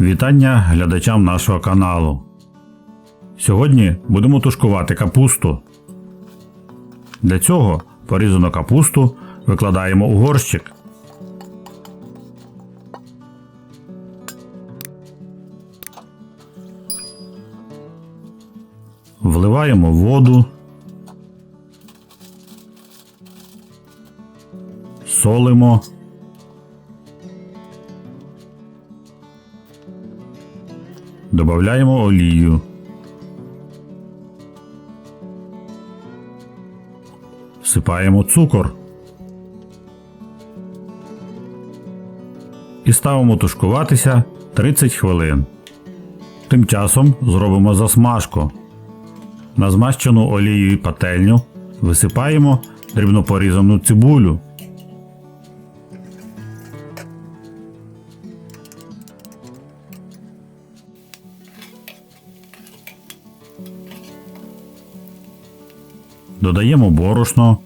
Вітання глядачам нашого каналу. Сьогодні будемо тушкувати капусту. Для цього порізану капусту викладаємо у горщик. Вливаємо воду. Солимо. Добавляємо олію. Всипаємо цукор. І ставимо тушкуватися 30 хвилин. Тим часом зробимо засмажку. На змащену олією пательню висипаємо дрібно порізану цибулю. Додаємо борошно.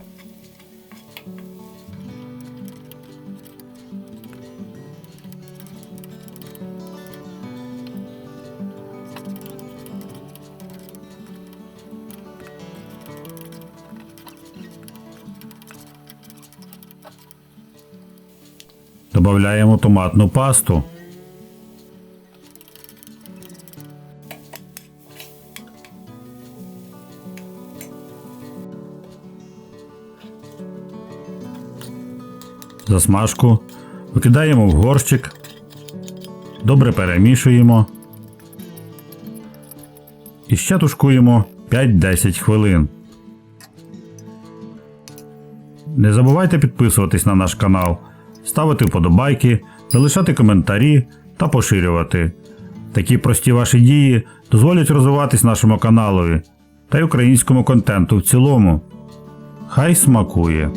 Добавляємо томатну пасту. Засмажку викидаємо в горщик, добре перемішуємо і ще тушкуємо 5-10 хвилин. Не забувайте підписуватись на наш канал, ставити вподобайки, залишати коментарі та поширювати. Такі прості ваші дії дозволять розвиватись нашому каналові та й українському контенту в цілому. Хай смакує!